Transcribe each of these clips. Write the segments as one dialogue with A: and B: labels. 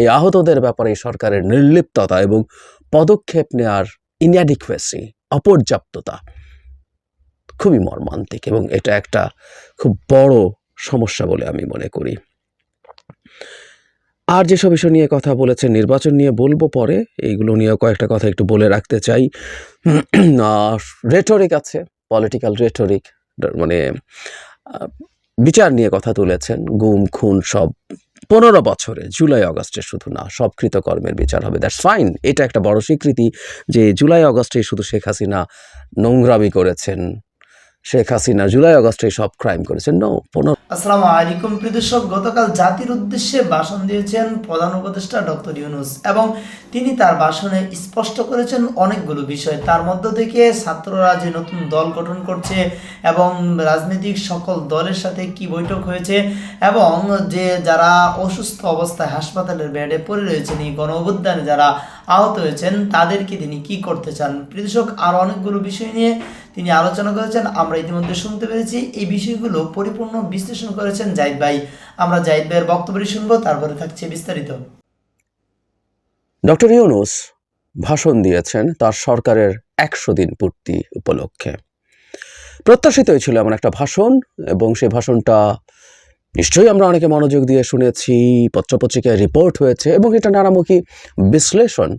A: এই আহতদের ব্যাপারে সরকারের নির্লিপ্ততা এবং পদক্ষেপ নেওয়ার ইনঅ্যাডিকুয়েসি অপর্যাপ্ততা খুবই মর্মান্তিক এবং এটা একটা খুব বড় সমস্যা বলে আমি মনে করি। আর যেসব বিষয় নিয়ে কথা বলেছেন, নির্বাচন নিয়ে বলব পরে। এইগুলো নিয়ে কয়েকটা কথা একটু বলে রাখতে চাই। রেটরিক আছে পলিটিক্যাল রেটরিক মানে বিচার নিয়ে কথা তুলেছেন, গুম, খুন সব পনেরো বছরে, জুলাই অগস্টে শুধু না, সব কৃতকর্মের বিচার হবে। দ্যাটস ফাইন এটা একটা বড় স্বীকৃতি যে জুলাই অগস্টে শুধু শেখ হাসিনা নোংরামি করেছেন, শেখ হাসিনা জুলাই অগস্টে সব ক্রাইম করেছেন। নো পনেরো
B: আসসালামু আলাইকুম প্রিয় দর্শক, গতকাল জাতির উদ্দেশ্যে ভাষণ দিয়েছেন প্রধান উপদেষ্টা ডক্টর ইউনুস এবং তিনি তার ভাষণে স্পষ্ট করেছেন অনেকগুলো বিষয়। তার মধ্য থেকে ছাত্ররা যে নতুন দল গঠন করছে এবং রাজনৈতিক সকল দলের সাথে কি বৈঠক হয়েছে এবং যে যারা অসুস্থ অবস্থায় হাসপাতালের বেডে পড়ে রয়েছেন, এই গণ যারা আহত হয়েছেন, তাদেরকে তিনি কি করতে চান? প্রিয় দর্শক আরও অনেকগুলো বিষয় নিয়ে তিনি আলোচনা করেছেন, আমরা ইতিমধ্যে শুনতে পেরেছি। এই বিষয়গুলো পরিপূর্ণ বিশ্লেষণ করেছেন জাহিদ ভাই। আমরা জাহিদ ভাইয়ের বক্তব্যটি শুনব, তারপরে থাকছে বিস্তারিত।
A: ডক্টর ইউনুস ভাষণ দিয়েছেন তার সরকারের একশো দিন পূর্তি উপলক্ষে। প্রত্যাশিতই ছিল এমন একটা ভাষণ, এবং সেই ভাষণটা নিশ্চয়ই আমরা অনেকে মনোযোগ দিয়ে শুনেছি, পত্রপত্রিকায় রিপোর্ট হয়েছে, এবং এটা নানামুখী বিশ্লেষণ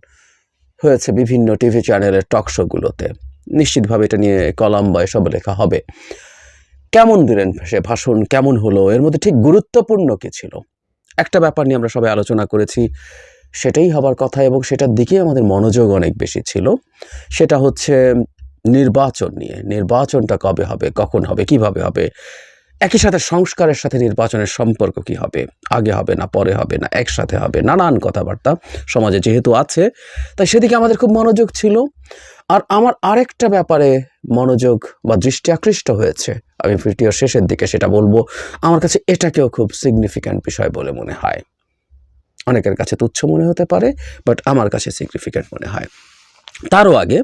A: হয়েছে বিভিন্ন টিভি চ্যানেলের টক শোগুলোতে। নিশ্চিতভাবে এটা নিয়ে কলাম বা এসব লেখা হবে। কেমন দিলেন সে ভাষণ? কেমন হলো? এর মধ্যে ঠিক গুরুত্বপূর্ণ কি ছিল? একটা ব্যাপার নিয়ে আমরা সবাই আলোচনা করেছি, সেটাই হবার কথা এবং সেটার দিকে আমাদের মনোযোগ অনেক বেশি ছিল। সেটা হচ্ছে নির্বাচন নিয়ে। নির্বাচনটা কবে হবে? কখন হবে? কীভাবে হবে? একই সাথে সংস্কারের সাথে নির্বাচনের সম্পর্ক কি হবে? আগে হবে না, পরে হবে না, একসাথে হবে? নানান কথাবার্তা সমাজে যেহেতু আছে, তাই সেদিকে আমাদের খুব মনোযোগ ছিল। আর আমার আরেকটা ব্যাপারে মনোযোগ বা দৃষ্টি আকৃষ্ট হয়েছে। আমি ভিডিওর শেষের দিকে সেটা বলব। আমার কাছে এটাকেও খুব সিগনিফিক্যান্ট বিষয় বলে মনে হয়। অনেকের কাছে তুচ্ছ মনে হতে পারে বাট আমার কাছে সিগনিফিক্যান্ট মনে হয়। তারও আগে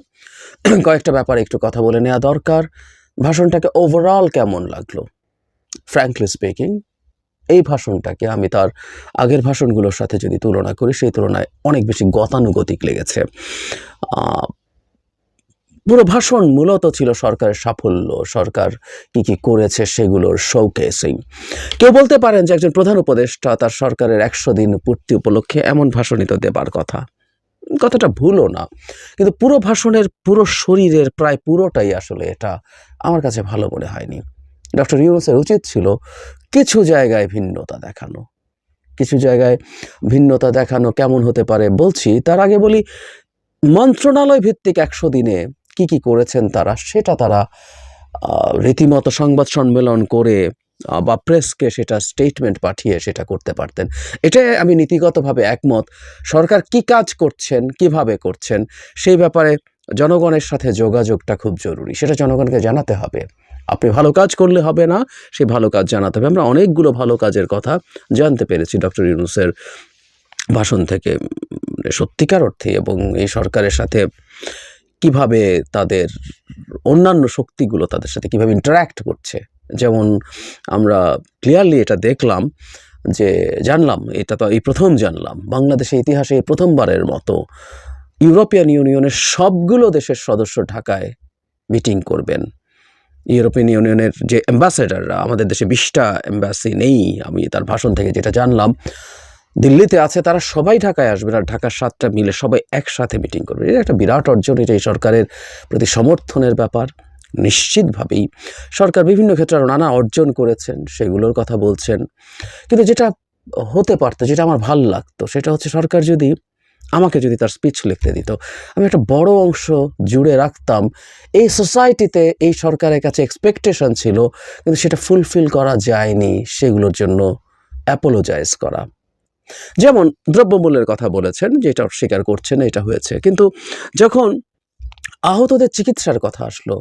A: কয়েকটা ব্যাপারে একটু কথা বলে নেওয়া দরকার। ভাষণটাকে ওভারঅল কেমন লাগল? ফ্র্যাঙ্কলি স্পিকিং এই ভাষণটাকে আমি তার আগের ভাষণগুলোর সাথে যদি তুলনা করি, সেই তুলনায় অনেক বেশি গতানুগতিক লেগেছে। পুরো ভাষণ মূলত ছিল সরকারের সাফল্য, সরকার কি কি করেছে সেগুলোর শোকেসিং কেউ বলতে পারেন যে একজন প্রধান উপদেষ্টা তার সরকারের একশো দিন পূর্তি উপলক্ষে এমন ভাষণই তো দেবার কথা। কথাটা ভুলও না। কিন্তু পুরো ভাষণের পুরো শরীরের প্রায় পুরোটাই আসলে এটা আমার কাছে ভালো মনে হয়নি। ডক্টর ইউনুসের উচিত ছিল কিছু জায়গায় ভিন্নতা দেখানো। কিছু জায়গায় ভিন্নতা দেখানো কেমন হতে পারে বলছি, তার আগে বলি, মন্ত্রণালয় ভিত্তিক একশো দিনে কি কি করেছেন তারা সেটা তারা রীতিমতো সংবাদ সম্মেলন করে বা প্রেসকে সেটা স্টেটমেন্ট পাঠিয়ে সেটা করতে পারতেন। এটাই আমি নীতিগতভাবে একমত। সরকার কি কাজ করছেন, কীভাবে করছেন, সেই ব্যাপারে জনগণের সাথে যোগাযোগটা খুব জরুরি। সেটা জনগণকে জানাতে হবে। আপনি ভালো কাজ করলে হবে না, সেই ভালো কাজ জানাতে হবে। আমরা অনেকগুলো ভালো কাজের কথা জানতে পেরেছি ডক্টর ইউনুসের ভাষণ থেকে। সত্যিকার অর্থে এবং এই সরকারের সাথে কীভাবে তাদের অন্যান্য শক্তিগুলো তাদের সাথে কীভাবে ইন্টারাক্ট করছে? যেমন আমরা ক্লিয়ারলি এটা দেখলাম যে জানলাম, এটা তো এই প্রথম জানলাম বাংলাদেশের ইতিহাসে প্রথমবারের মতো ইউরোপিয়ান ইউনিয়নের সবগুলো দেশের সদস্য ঢাকায় মিটিং করবেন। ইউরোপিয়ান ইউনিয়নের যে অ্যাম্বাসেডাররা আমাদের দেশে বিশটা অ্যাম্বাসি নেই, আমি তার ভাষণ থেকে যেটা জানলাম। দিল্লিতে আছে, তারা সবাই ঢাকায় আসবেন আর ঢাকার সাতটা মিলে সবাই একসাথে মিটিং করবে। এটা একটা বিরাট অর্জন এটা এই সরকারের প্রতি সমর্থনের ব্যাপার। নিশ্চিতভাবেই সরকার বিভিন্ন ক্ষেত্রে আরও নানা অর্জন করেছেন, সেগুলোর কথা বলছেন। কিন্তু যেটা হতে পারতো, যেটা আমার ভালো লাগতো, সেটা হচ্ছে সরকার যদি আমাকে যদি তার স্পিচ লিখতে দিত, আমি একটা বড় অংশ জুড়ে রাখতাম। এই সোসাইটিতে এই সরকারের কাছে এক্সপেকটেশন ছিল, কিন্তু সেটা ফুলফিল করা যায়নি, সেগুলোর জন্য অ্যাপোলোজাইজ করা। যেমন দ্রব্যমূল্যের কথা বলেছেন যে এটা অস্বীকার করছেন, এটা হয়েছে। কিন্তু যখন আহতদের চিকিৎসার কথা আসলো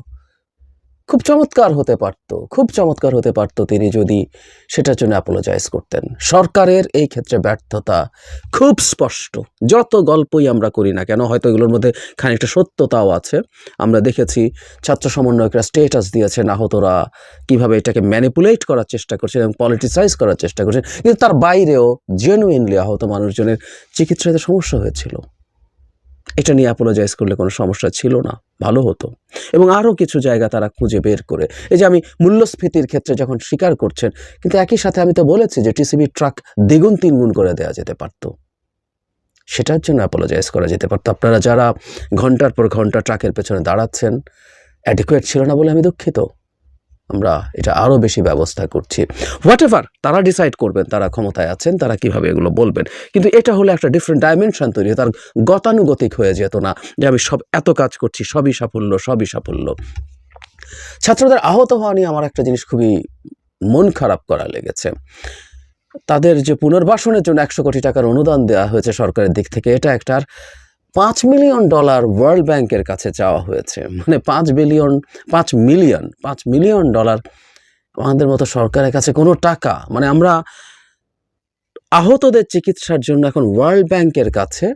A: খুব চমৎকার হতে পারত, খুব চমৎকার হতে পারত তিনি যদি সেটার জন্য অ্যাপোলোজাইজ করতেন। সরকারের এই ক্ষেত্রে ব্যর্থতা খুব স্পষ্ট। যত গল্পই আমরা করি না কেন, হয়তো এগুলোর মধ্যে খানিকটা সত্যতাও আছে। আমরা দেখেছি ছাত্র সমন্বয়করা স্টেটাস দিয়েছেন আহতরা, কীভাবে এটাকে ম্যানিপুলেট করার চেষ্টা করছেন এবং পলিটিসাইজ করার চেষ্টা করছেন। কিন্তু তার বাইরেও জেনুইনলি আহত মানুষজনের চিকিৎসাতে সমস্যা হয়েছিল। এটা নিয়ে অ্যাপোলোজাইজ করলে কোনো সমস্যা ছিল না, ভালো হতো। এবং আরও কিছু জায়গা তারা খুঁজে বের করে। এই যে আমি মূল্যস্ফীতির ক্ষেত্রে যখন স্বীকার করছেন, কিন্তু একই সাথে আমি তো বলেছি যে টিসিবি ট্রাক দ্বিগুণ তিনগুণ করে দেওয়া যেতে পারতো। সেটার জন্য অ্যাপোলোজাইজ করা যেতে পারতো। আপনারা যারা ঘণ্টার পর ঘণ্টা ট্রাকের পেছনে দাঁড়াচ্ছেন অ্যাডিকুয়েট ছিল না বলে আমি দুঃখিত। আমরা এটা আরও বেশি ব্যবস্থা করছি। হোয়াট এভার তারা ডিসাইড করবেন, তারা ক্ষমতায় আছেন, তারা কীভাবে এগুলো বলবেন। কিন্তু এটা হলে একটা ডিফারেন্ট ডাইমেনশন তৈরি, তার গতানুগতিক হয়ে যেত না যে আমি সব এত কাজ করছি, সবই সাফল্য সবই সাফল্য। ছাত্রদের আহত হওয়া নিয়ে আমার একটা জিনিস খুবই মন খারাপ করা লেগেছে। তাদের যে পুনর্বাসনের জন্য একশো কোটি টাকার অনুদান দেওয়া হয়েছে সরকারের দিক থেকে, এটা একটার পাঁচ মিলিয়ন ডলার ওয়ার্ল্ড ব্যাংকের কাছে চাওয়া হয়েছে। মানে পাঁচ বিলিয়ন, পাঁচ মিলিয়ন পাঁচ মিলিয়ন ডলার আমাদের মতো সরকারের কাছে কোনো টাকা। মানে আমরা আহতদের চিকিৎসার জন্য এখন ওয়ার্ল্ড ব্যাংকের কাছে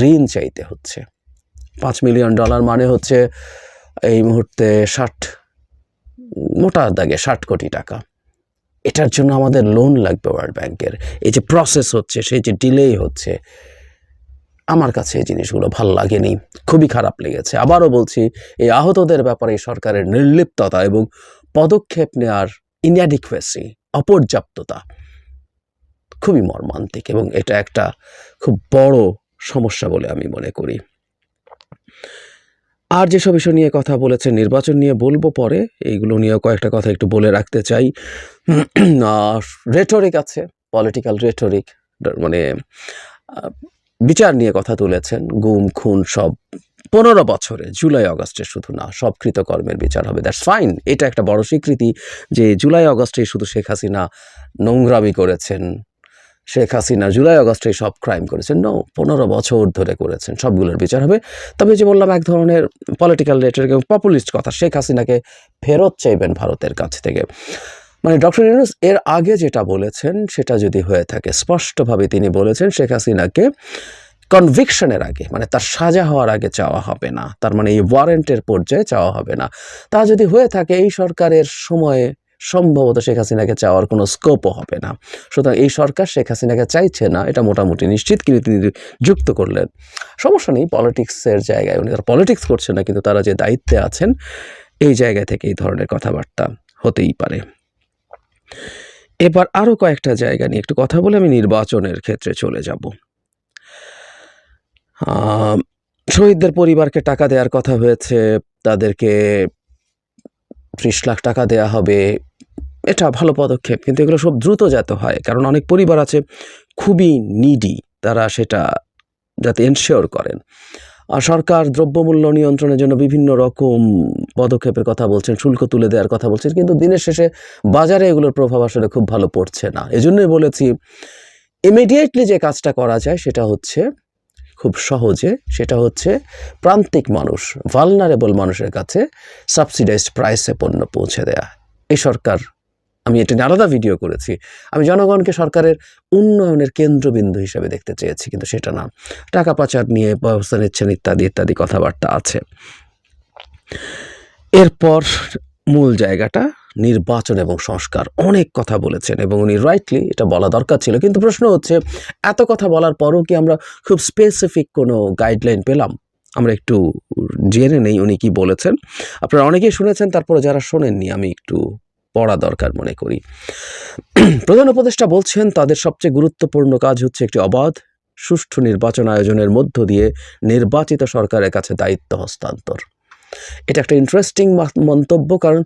A: ঋণ চাইতে হচ্ছে। পাঁচ মিলিয়ন ডলার মানে হচ্ছে এই মুহূর্তে ষাট, মোটা দাগে ষাট কোটি টাকা। এটার জন্য আমাদের লোন লাগবে ওয়ার্ল্ড ব্যাংকের। এই যে প্রসেস হচ্ছে, সেই যে ডিলেই হচ্ছে আমার কাছে এই জিনিসগুলো ভালো লাগেনি, খুবই খারাপ লেগেছে। আবারও বলছি, এই আহতদের ব্যাপারে সরকারের নির্লিপ্ততা এবং পদক্ষেপ নেওয়ার ইনঅ্যাডিকুয়েসি অপর্যাপ্ততা খুবই মর্মান্তিক এবং এটা একটা খুব বড় সমস্যা বলে আমি মনে করি। আর যেসব বিষয় নিয়ে কথা বলেছে নির্বাচন নিয়ে বলব পরে, এইগুলো নিয়েও কয়েকটা কথা একটু বলে রাখতে চাই। রেটরিক আছে পলিটিক্যাল রেটরিক মানে বিচার নিয়ে কথা তুলেছেন, গুম, খুন সব পনেরো বছরে, জুলাই, অগস্টে শুধু না, সব কৃতকর্মের বিচার হবে। দ্যাটস ফাইন এটা একটা বড় স্বীকৃতি যে জুলাই, অগস্টে শুধু শেখ হাসিনা নোংরামি করেছেন, শেখ হাসিনা জুলাই, অগস্টে সব ক্রাইম করেছেন। নো পনেরো বছর ধরে করেছেন, সবগুলোর বিচার হবে। তবে যে বললাম, এক ধরনের পলিটিক্যাল রেটরিক এবং পপুলিস্ট কথা, শেখ হাসিনাকে ফেরত চাইবেন ভারতের কাছ থেকে। মানে ডক্টর ইউনুস এর আগে যেটা বলেছেন, সেটা যদি হয়ে থাকে, স্পষ্টভাবে তিনি বলেছেন শেখ হাসিনাকে কনভিকশনের আগে মানে তার সাজা হওয়ার আগে চাওয়া হবে না, তার মানে এই ওয়ারেন্টের পর্যায়ে চাওয়া হবে না। তা যদি হয়ে থাকে, এই সরকারের সময়ে সম্ভবত শেখ হাসিনাকে চাওয়ার কোনো স্কোপও হবে না। সুতরাং এই সরকার শেখ হাসিনাকে চাইছে না, এটা মোটামুটি নিশ্চিত, কিন্তু তিনি যুক্ত করলেন। সমস্যা নেই পলিটিক্সের জায়গায়, উনি তারা পলিটিক্স করছে না, কিন্তু তারা যে দায়িত্বে আছেন, এই জায়গা থেকে এই ধরনের কথাবার্তা হতেই পারে। এবার আরও কয়েকটা জায়গা নিয়ে একটু কথা বলে আমি নির্বাচনের ক্ষেত্রে চলে যাব। শহীদদের পরিবারকে টাকা দেওয়ার কথা হয়েছে, তাদেরকে ত্রিশ লাখ টাকা দেয়া হবে, এটা ভালো পদক্ষেপ, কিন্তু এগুলো সব দ্রুত যাতে হয়, কারণ অনেক পরিবার আছে খুবই নিডি তারা সেটা যাতে এনশিওর করেন। সরকার দ্রব্যমূল্য নিয়ন্ত্রণের জন্য বিভিন্ন রকম পদক্ষেপের কথা বলছেন, শুল্ক তুলে দেওয়ার কথা বলছেন, কিন্তু দিনের শেষে বাজারে এগুলোর প্রভাব আসলে খুব ভালো পড়ছে না। এজন্যই বলেছি ইমিডিয়েটলি যে কাজটা করা যায় সেটা হচ্ছে খুব সহজে, সেটা হচ্ছে প্রান্তিক মানুষ ভালনারেবল মানুষের কাছে সাবসিডাইজড প্রাইসে পণ্য পৌঁছে দেয়া। এই সরকার আমি এটা আলাদা ভিডিও করেছি। আমি জনগণকে সরকারের উন্নয়নের কেন্দ্রবিন্দু হিসেবে দেখতে চেয়েছি, কিন্তু সেটা না। টাকা পাচার নিয়ে ব্যবস্থা নিচ্ছেন ইত্যাদি ইত্যাদি কথাবার্তা আছে। এরপর মূল জায়গাটা নির্বাচন এবং সংস্কার। অনেক কথা বলেছেন এবং উনি রাইটলি এটা বলা দরকার ছিল, কিন্তু প্রশ্ন হচ্ছে, এত কথা বলার পরও কি আমরা খুব স্পেসিফিক কোনো গাইডলাইন পেলাম? আমরা একটু জেনে নেই উনি কি বলেছেন। আপনারা অনেকেই শুনেছেন তারপরে যারা শোনেননি, আমি একটু পড়া দরকার মনে করি। প্রধান উপদেষ্টা বলছেন, তাদের সবচেয়ে গুরুত্বপূর্ণ কাজ হচ্ছে একটি অবাধ, সুষ্ঠু নির্বাচন আয়োজনের মধ্য দিয়ে নির্বাচিত সরকারের কাছে দায়িত্ব হস্তান্তর। এটা একটা ইন্টারেস্টিং মন্তব্য, কারণ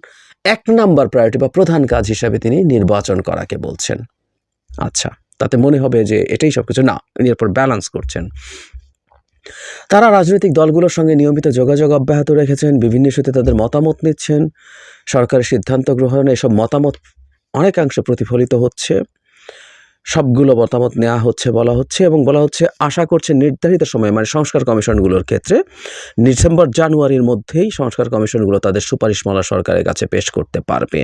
A: এক নাম্বার প্রায়োরিটি বা প্রধান কাজ হিসাবে তিনি নির্বাচন করাকে বলছেন। আচ্ছা তাতে মনে হবে যে এটাই সব কিছু না এরপর ব্যালেন্স করছেন। তারা রাজনৈতিক দলগুলোর সঙ্গে নিয়মিত যোগাযোগ অব্যাহত রেখেছেন, বিভিন্ন ইস্যুতে তাদের মতামত নিচ্ছেন। সরকারের সিদ্ধান্ত গ্রহণে এসব মতামত অনেকাংশে প্রতিফলিত হচ্ছে। সবগুলো মতামত নেওয়া হচ্ছে বলা হচ্ছে এবং বলা হচ্ছে আশা করছে নির্ধারিত সময়ে মানে সংস্কার কমিশনগুলোর ক্ষেত্রে ডিসেম্বর, জানুয়ারির মধ্যেই সংস্কার কমিশনগুলো তাদের সুপারিশমালা সরকারের কাছে পেশ করতে পারবে।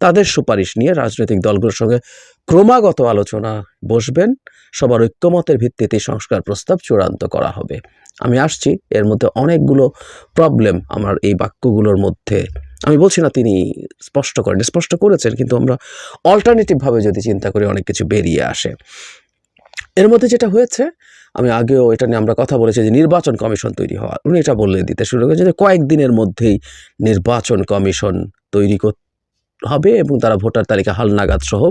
A: তাদের সুপারিশ নিয়ে রাজনৈতিক দলগুলোর সঙ্গে ক্রমাগত আলোচনা বসবেন। সবার ঐক্যমতের ভিত্তিতে সংস্কার প্রস্তাব চূড়ান্ত করা হবে। আমি আসছি, এর মধ্যে অনেকগুলো প্রবলেম আমার এই বাক্যগুলোর মধ্যে। আমি বলছি না তিনি স্পষ্ট করেন, স্পষ্ট করেছেন, কিন্তু আমরা অল্টারনেটিভভাবে যদি চিন্তা করি, অনেক কিছু বেরিয়ে আসে। এর মধ্যে যেটা হয়েছে, আমি আগেও এটা নিয়ে আমরা কথা বলেছি যে নির্বাচন কমিশন তৈরি হওয়া। উনি এটা বলে দিতে শুরু করেছেন যে কয়েকদিনের মধ্যেই নির্বাচন কমিশন তৈরি কর- হবে এবং তারা ভোটার তালিকা হালনাগাদ সহ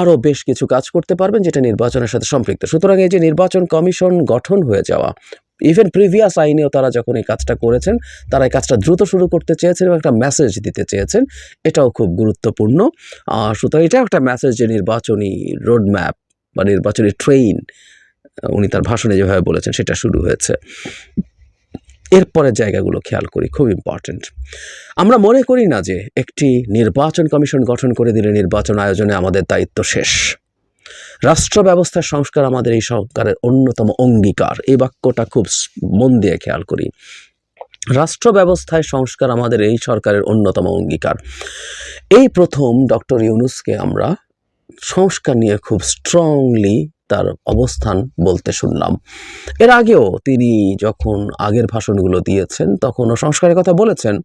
A: আরও বেশ কিছু কাজ করতে পারবেন যেটা নির্বাচনের সাথে সম্পৃক্ত। সুতরাং এই যে নির্বাচন কমিশন গঠন হয়ে যাওয়া ইভেন প্রিভিয়াস আইনেও তারা যখন এই কাজটা করেছেন, তারা এই কাজটা দ্রুত শুরু করতে চেয়েছেন এবং একটা মেসেজ দিতে চেয়েছেন, এটাও খুব গুরুত্বপূর্ণ। সুতরাং এটা একটা মেসেজ যে নির্বাচনী রোড ম্যাপ বা নির্বাচনী ট্রেইন উনি তার ভাষণে যেভাবে বলেছেন সেটা শুরু হয়েছে। এরপরের জায়গাগুলো খেয়াল করি, খুব ইম্পর্ট্যান্ট আমরা মনে করি না যে একটি নির্বাচন কমিশন গঠন করে দিলে নির্বাচন আয়োজনে আমাদের দায়িত্ব শেষ। রাষ্ট্র ব্যবস্থার সংস্কার আমাদের এই সরকারের অন্যতম অঙ্গীকার। এই বাক্যটা খুব মন দিয়ে খেয়াল করি। রাষ্ট্র ব্যবস্থায় সংস্কার আমাদের এই সরকারের অন্যতম অঙ্গীকার। এই প্রথম ডক্টর ইউনুসকে আমরা সংস্কার নিয়ে খুব স্ট্রংলি তার অবস্থান বলতে শুনলাম। এর আগেও তিনি যখন আগের ভাষণগুলো দিয়েছেন, তখনও সংস্কারের কথা বলেছেন,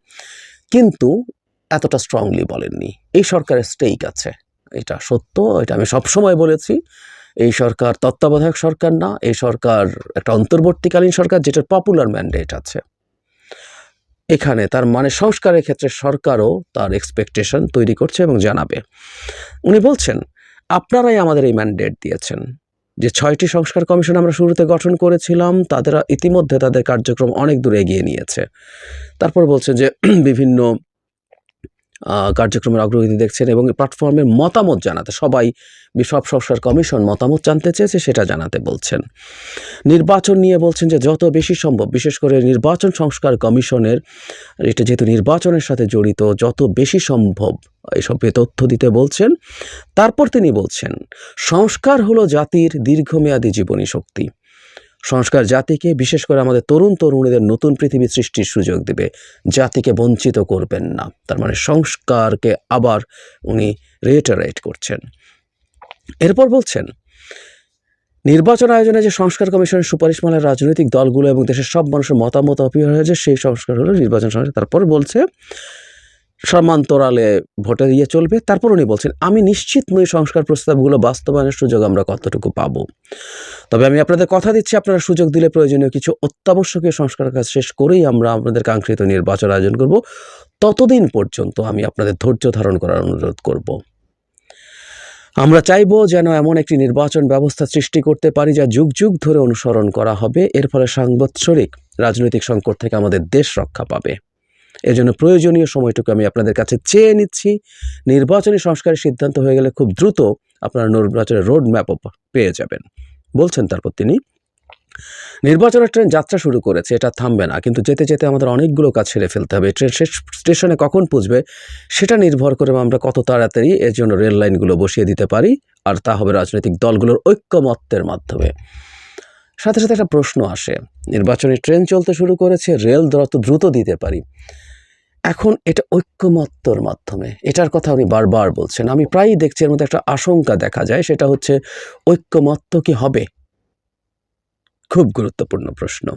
A: কিন্তু এতটা স্ট্রংলি বলেননি। এই সরকারের স্টেক আছে। এটা সত্য, এটা আমি সবসময় বলেছি। এই সরকার তত্ত্বাবধায়ক সরকার না, এই সরকার একটা অন্তর্বর্তীকালীন সরকার যেটার পপুলার ম্যান্ডেট আছে। এখানে তার মানে সংস্কারের ক্ষেত্রে সরকারও তার এক্সপেকটেশন তৈরি করছে এবং জানাবে। উনি বলছেন, আপনারাই আমাদের এই ম্যান্ডেট দিয়েছেন। যে ছয়টি সংস্কার কমিশন আমরা শুরুতে গঠন করেছিলাম, তাদের, ইতিমধ্যে তাদের কার্যক্রম অনেক দূর এগিয়ে নিয়েছে। তারপর বলছে যে, বিভিন্ন কার্যক্রমের অগ্রগতি দেখছেন এবং প্ল্যাটফর্মের মতামত জানাতে, সবাই সব সংস্কার কমিশন মতামত জানতে চেয়েছে, সেটা জানাতে বলছেন। নির্বাচন নিয়ে বলছেন যে, যত বেশি সম্ভব, বিশেষ করে নির্বাচন সংস্কার কমিশনের, এটা যেহেতু নির্বাচনের সাথে জড়িত, যত বেশি সম্ভব এসব তথ্য দিতে বলছেন। তারপর তিনি বলছেন, সংস্কার হলো জাতির দীর্ঘমেয়াদী জীবনী শক্তি। সংস্কার জাতিকে, বিশেষ করে আমাদের তরুণ তরুণীদের নতুন পৃথিবী সৃষ্টির সুযোগ দেবে। জাতিকে বঞ্চিত করবেন না। তার মানে সংস্কারকে আবার উনি রিটারেট করছেন। এরপর বলছেন, নির্বাচন আয়োজনে যে সংস্কার কমিশনের সুপারিশমালার রাজনৈতিক দলগুলো এবং দেশের সব মানুষের মতামত অপেক্ষা হয়েছে, সেই সংস্কার হলো নির্বাচন সংস্কার। তারপর বলছে সমান্তরালে ভোটে দিয়ে চলবে। তারপর উনি বলছেন, আমি নিশ্চিত নই সংস্কার প্রস্তাবগুলো বাস্তবায়নের সুযোগ আমরা কতটুকু পাবো। তবে আমি আপনাদের কথা দিচ্ছি, আপনারা সুযোগ দিলে প্রয়োজনীয় কিছু অত্যাবশ্যকীয় সংস্কার কাজ শেষ করেই আমরা আপনাদের কাঙ্ক্ষিত নির্বাচন আয়োজন করব। ততদিন পর্যন্ত আমি আপনাদের ধৈর্য ধারণ করার অনুরোধ করব। আমরা চাইব যেন এমন একটি নির্বাচন ব্যবস্থা সৃষ্টি করতে পারি, যা যুগ যুগ ধরে অনুসরণ করা হবে। এর ফলে সাংবৎসরিক রাজনৈতিক সংকট থেকে আমাদের দেশ রক্ষা পাবে। এজন্য প্রয়োজনীয় সময়টুকু আমি আপনাদের কাছে চেয়ে নিচ্ছি। নির্বাচনী সংস্কারের সিদ্ধান্ত হয়ে গেলে খুব দ্রুত আপনারা নির্বাচনের রোড ম্যাপও পেয়ে যাবেন। বলছেন তারপর তিনি, নির্বাচনের ট্রেন যাত্রা শুরু করেছে, এটা থামবে না, কিন্তু যেতে যেতে আমাদের অনেকগুলো কাজ সেরে ফেলতে হবে। ট্রেন শেষ, স্টেশনে কখন পৌঁছবে সেটা নির্ভর করে আমরা কত তাড়াতাড়ি এর জন্য রেল লাইনগুলো বসিয়ে দিতে পারি, আর তা হবে রাজনৈতিক দলগুলোর ঐক্যমত্যের মাধ্যমে। সাথে সাথে একটা প্রশ্ন আসে, নির্বাচনী ট্রেন চলতে শুরু করেছে রেল দ্রুত দ্রুত দিতে পারি। এখন এটা ঐক্যমত্যর মাধ্যমে। এটার কথা উনি বারবার বলছেন। আমি প্রায়ই দেখছি এর মধ্যে একটা আশঙ্কা দেখা যায়, সেটা হচ্ছে ঐক্যমত্য কি হবে? খুব গুরুত্বপূর্ণ প্রশ্ন।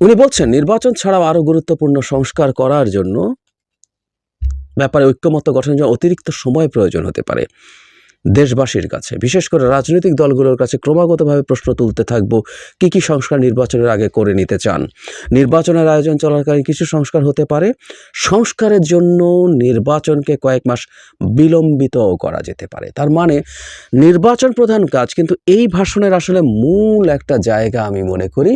A: উনি বলছেন, নির্বাচন ছাড়াও আরও গুরুত্বপূর্ণ সংস্কার করার জন্য ব্যাপারে ঐক্যমত্য গঠনের জন্য অতিরিক্ত সময় প্রয়োজন হতে পারে। দেশবাসীর কাছে। বিশেষ করে রাজনৈতিক দলগুলোর কাছে ক্রমাগতভাবে প্রশ্ন তুলতে থাকব, কি কি সংস্কার নির্বাচনের আগে করে নিতে চান? নির্বাচনের আয়োজন চলাকালীন কিছু সংস্কার হতে পারে। সংস্কারের জন্য নির্বাচনকে কয়েক মাস বিলম্বিতও করা যেতে পারে। তার মানে নির্বাচন প্রধান কাজ কিন্তু এই ভাষণের আসলে মূল একটা জায়গা আমি মনে করি,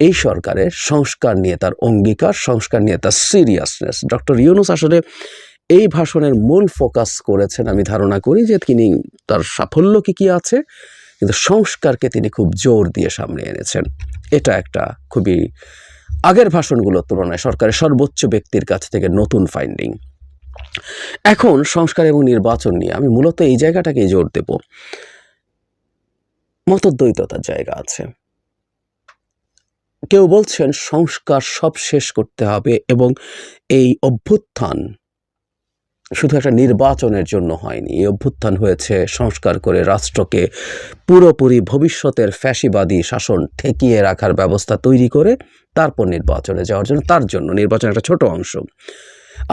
A: এই সরকারের সংস্কার নিয়ে তার অঙ্গীকার, সংস্কার নিয়ে তার সিরিয়াসনেস ডক্টর ইউনুস আসলে এই ভাষণের মূল ফোকাস করেছেন আমি ধারণা করি যে তিনি তার সাফল্য কি কি আছে, কিন্তু সংস্কারকে তিনি খুব জোর দিয়ে সামনে এনেছেন। এটা একটা খুবই আগের ভাষণগুলোর তুলনায় সরকারের সর্বোচ্চ ব্যক্তির কাছ থেকে নতুন ফাইন্ডিং এখন সংস্কার এবং নির্বাচন নিয়ে আমি মূলত এই জায়গাটাকেই জোর দেব। মতদ্বৈততার জায়গা আছে। কেউ বলছেন সংস্কার সব শেষ করতে হবে এবং এই অভ্যুত্থান শুধু একটা নির্বাচনের জন্য হয়নি, এই অভ্যুত্থান হয়েছে সংস্কার করে রাষ্ট্রকে পুরোপুরি ভবিষ্যতের ফ্যাসিবাদী শাসন ঠেকিয়ে রাখার ব্যবস্থা তৈরি করে তারপর নির্বাচনে যাওয়ার জন্য, তার জন্য। নির্বাচন একটা ছোট অংশ।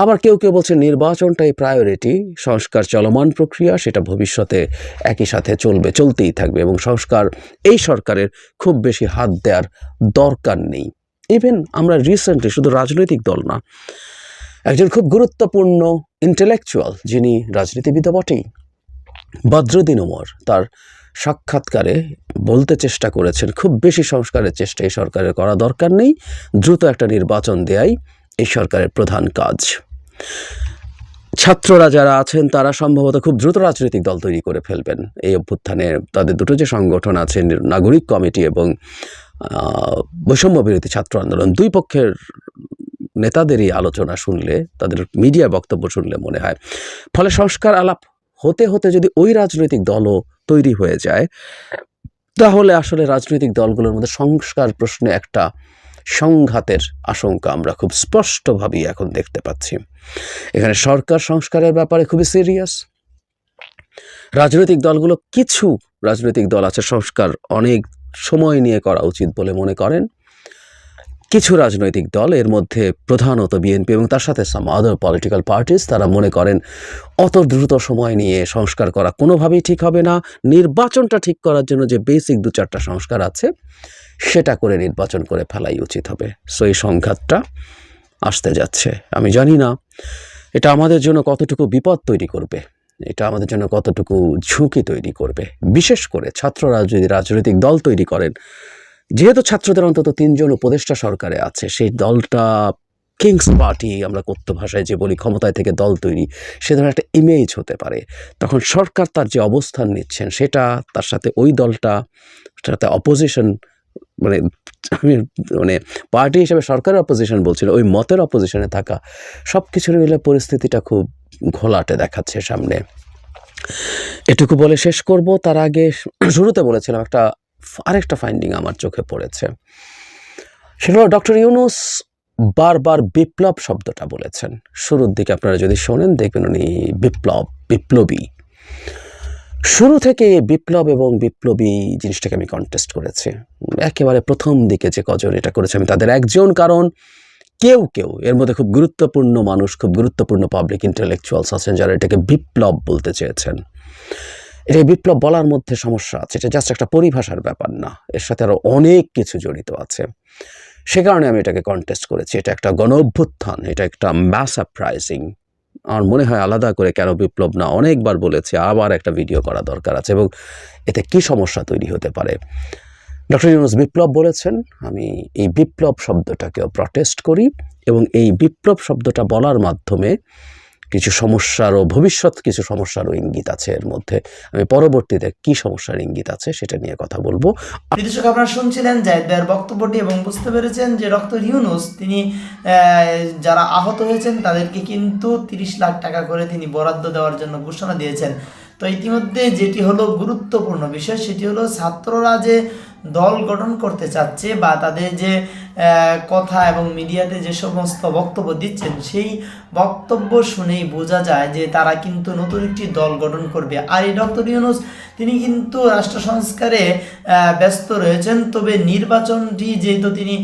A: আবার কেউ কেউ বলছে নির্বাচনটাই প্রায়োরিটি সংস্কার চলমান প্রক্রিয়া, সেটা ভবিষ্যতে একই সাথে চলবে, চলতেই থাকবে এবং সংস্কার এই সরকারের খুব বেশি হাত দেওয়ার দরকার নেই। ইভেন আমরা রিসেন্টলি শুধু রাজনৈতিক দল না, একজন খুব গুরুত্বপূর্ণ ইন্টেলেকচুয়াল, যিনি রাজনীতিবিদ বটেই। বদ্রদিন ওমর তার সাক্ষাৎকারে বলতে চেষ্টা করেছেন, খুব বেশি সংস্কারের চেষ্টা এই সরকারের করা দরকার নেই, দ্রুত একটা নির্বাচন দেয়াই এই সরকারের প্রধান কাজ। ছাত্ররা যারা আছেন, তারা সম্ভবত খুব দ্রুত রাজনৈতিক দল তৈরি করে ফেলবেন। এই অভ্যুত্থানে তাদের দুটো যে সংগঠন আছে, নাগরিক কমিটি এবং বৈষম্য বিরোধী ছাত্র আন্দোলন, দুই পক্ষের নেতাদেরই আলোচনা শুনলে, তাদের মিডিয়া বক্তব্য শুনলে মনে হয়। ফলে সংস্কার আলাপ হতে হতে যদি ওই রাজনৈতিক দলও তৈরি হয়ে যায়, তাহলে আসলে রাজনৈতিক দলগুলোর মধ্যে সংস্কার প্রশ্নে একটা সংঘাতের আশঙ্কা আমরা খুব স্পষ্টভাবেই এখন দেখতে পাচ্ছি। এখানে সরকার সংস্কারের ব্যাপারে খুবই সিরিয়াস। রাজনৈতিক দলগুলো কিছু রাজনৈতিক দল আছে সংস্কার অনেক সময় নিয়ে করা উচিত বলে মনে করেন। কিছু রাজনৈতিক দল এর মধ্যে প্রধানত বিএনপি এবং তার সাথে সাম আদার পলিটিক্যাল পার্টিস তারা মনে করেন অত দ্রুত সময় নিয়ে সংস্কার করা কোনোভাবেই ঠিক হবে না। নির্বাচনটা ঠিক করার জন্য যে বেসিক দু চারটা সংস্কার আছে, সেটা করে নির্বাচন করে ফেলাই উচিত হবে। সো এই সংঘাতটা আসতে যাচ্ছে। আমি জানি না, এটা আমাদের জন্য কতটুকু বিপদ তৈরি করবে, এটা আমাদের জন্য কতটুকু ঝুঁকি তৈরি করবে। বিশেষ করে ছাত্ররা যদি রাজনৈতিক দল তৈরি করেন যেহেতু ছাত্রদের অন্তত তিনজন উপদেষ্টা সরকারে আছে, সেই দলটা কিংস পার্টি আমরা কথ্য ভাষায় যে বলি, ক্ষমতায় থেকে দল তৈরি, সে ধরনের একটা ইমেজ হতে পারে। তখন সরকার তার যে অবস্থান নিচ্ছেন, সেটা তার সাথে ওই দলটা সাথে অপোজিশন মানে আমি মানে পার্টি হিসেবে সরকারের অপোজিশন বলছিল, ওই মতের অপোজিশনে থাকা সব কিছুর মিলে পরিস্থিতিটা খুব ঘোলাটে দেখাচ্ছে সামনে। এটুকু বলে শেষ করব। তার আগে শুরুতে বলেছিলাম একটা আরেকটা ফাইন্ডিং আমার চোখে পড়েছে। সেটা হলো ডক্টর ইউনুস বারবার বিপ্লব শব্দটা বলেছেন। শুরুর দিকে আপনারা যদি শোনেন, দেখবেন উনি বিপ্লব, বিপ্লবী। শুরু থেকে বিপ্লব এবং বিপ্লবী জিনিসটাকে আমি কন্টেস্ট করেছি। একেবারে প্রথম দিকে যে কজন এটা করেছে, আমি তাদের একজন, কারণ কেউ কেউ, এর মধ্যে খুব গুরুত্বপূর্ণ মানুষ, খুব গুরুত্বপূর্ণ পাবলিক ইন্টেলেকচুয়ালস আছেন যারা এটাকে বিপ্লব বলতে চেয়েছেন। এটা বিপ্লব বলার মধ্যে সমস্যা আছে, এটা জাস্ট একটা পরিভাষার ব্যাপার না, এর সাথে আরও অনেক কিছু জড়িত আছে। সে কারণে আমি এটাকে কন্টেস্ট করেছি, এটা একটা গণ অভ্যুত্থান এটা একটা ম্যাস আপরাইজিং আমার মনে হয় আলাদা করে কেন বিপ্লব না, অনেকবার বলেছে, আবার একটা ভিডিও করা দরকার আছে, এবং এতে কি সমস্যা তৈরি হতে পারে? ডক্টর ইউনুস, বিপ্লব বলেছেন, আমি এই বিপ্লব শব্দটাকেও প্রটেস্ট করি, এবং এই বিপ্লব শব্দটা বলার মাধ্যমে কিছু সমস্যার ও ভবিষ্যৎ কিছু সমস্যারও ইঙ্গিত আছে এর মধ্যে। আমি পরবর্তীতে কি সমস্যার ইঙ্গিত আছে সেটা নিয়ে কথা বলব।
B: দর্শক আপনারা শুনছিলেন ভাইয়ের বক্তব্যটি এবং বুঝতে পেরেছেন যে ডক্টর ইউনুস তিনি যারা আহত হয়েছেন তাদেরকে কিন্তু তিরিশ লাখ টাকা করে তিনি বরাদ্দ দেওয়ার জন্য ঘোষণা দিয়েছেন। তো ইতিমধ্যে যেটি হলো গুরুত্বপূর্ণ বিষয় সেটি হলো ছাত্ররা যে দল গঠন করতে চাচ্ছে বা তাদের যে কথা এবং মিডিয়াতে যে সমস্ত বক্তব্য দিচ্ছেন, সেই বক্তব্য শুনেই বোঝা যায় যে তারা কিন্তু নতুন একটি দল গঠন করবে। আর এই ডক্টর ইউনুস, তিনি কিন্তু রাষ্ট্র সংস্কারে ব্যস্ত রয়েছেন, তবে নির্বাচনটি যেহেতু তিনি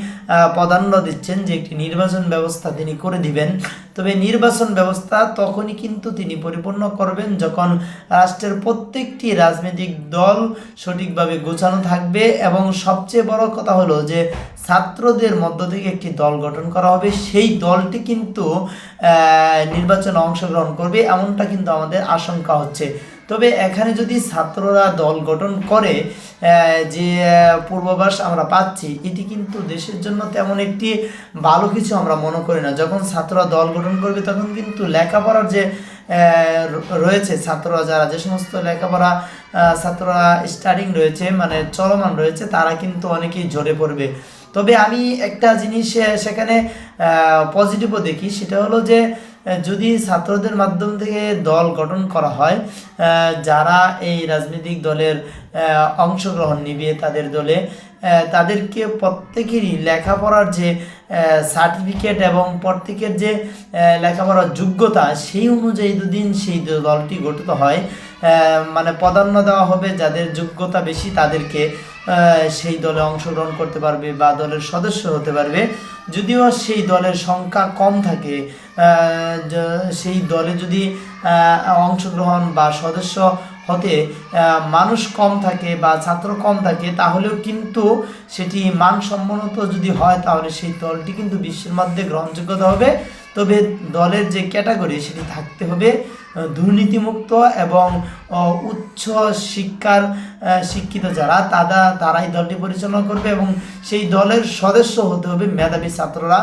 B: প্রাধান্য দিচ্ছেন যে একটি নির্বাচন ব্যবস্থা তিনি করে দিবেন, তবে নির্বাচন ব্যবস্থা তখনই কিন্তু তিনি পরিপূর্ণ করবেন যখন রাষ্ট্রের প্রত্যেকটি রাজনৈতিক দল সঠিকভাবে গোছানো থাকবে এবং সবচেয়ে বড় কথা হলো যে ছাত্রদের মধ্য থেকে একটি দল গঠন করা হবে, সেই দলটি কিন্তু নির্বাচনে অংশগ্রহণ করবে এমনটা কিন্তু আমাদের আশঙ্কা হচ্ছে। তবে এখানে যদি ছাত্ররা দল গঠন করে যে পূর্বাভাস আমরা পাচ্ছি, এটি কিন্তু দেশের জন্য তেমন একটি ভালো কিছু আমরা মনে করি না। যখন ছাত্ররা দল গঠন করবে, তখন কিন্তু লেখাপড়ার যে রয়েছে, ছাত্ররা যারা যে সমস্ত লেখাপড়া ছাত্ররা স্টার্টিং রয়েছে মানে চলমান রয়েছে, তারা কিন্তু অনেকেই ঝরে পড়বে। তবে আমি একটা জিনিস সেখানে পজিটিভও দেখি, সেটা হলো যে যদি ছাত্রদের মাধ্যম থেকে দল গঠন করা হয় যারা এই রাজনৈতিক দলের অংশগ্রহণ নিবে তাদের দলে তাদেরকে প্রত্যেকেরই লেখাপড়ার যে সার্টিফিকেট এবং প্রত্যেকের যে লেখাপড়ার যোগ্যতা, সেই অনুযায়ী দুদিন সেই দলটি গঠিত হয়। মানে প্রাধান্য দেওয়া হবে যাদের যোগ্যতা বেশি তাদেরকে। সেই দলে অংশগ্রহণ করতে পারবে বা দলের সদস্য হতে পারবে। যদিও সেই দলের সংখ্যা কম থাকে সেই দলে যদি অংশগ্রহণ বা সদস্য হতে মানুষ কম থাকে বা ছাত্র কম থাকে, তাহলেও কিন্তু সেটি মানসম্মত যদি হয়, তাহলে সেই দলটি কিন্তু বিশ্বের মধ্যে গ্রহণযোগ্যতা হবে। তবে দলের যে ক্যাটাগরি, সেটি থাকতে হবে। দুর্নীতিমুক্ত এবং উচ্চ শিক্ষার শিক্ষিত যারা তারা তারাই দলটি পরিচালনা করবে এবং সেই দলের সদস্য হতে হবে মেধাবী ছাত্ররা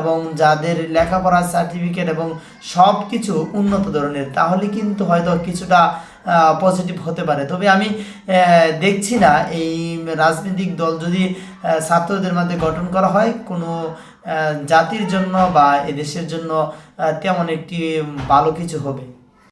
B: এবং যাদের লেখাপড়া সার্টিফিকেট এবং সব কিছু উন্নত ধরনের। তাহলে কিন্তু হয়তো কিছুটা পজিটিভ হতে পারে। তবে আমি দেখছি না এই রাজনৈতিক দল যদি ছাত্রদের মধ্যে গঠন করা হয়, কোনো জাতির জন্য বা এদেশের জন্য তেমন একটি ভালো কিছু হবে।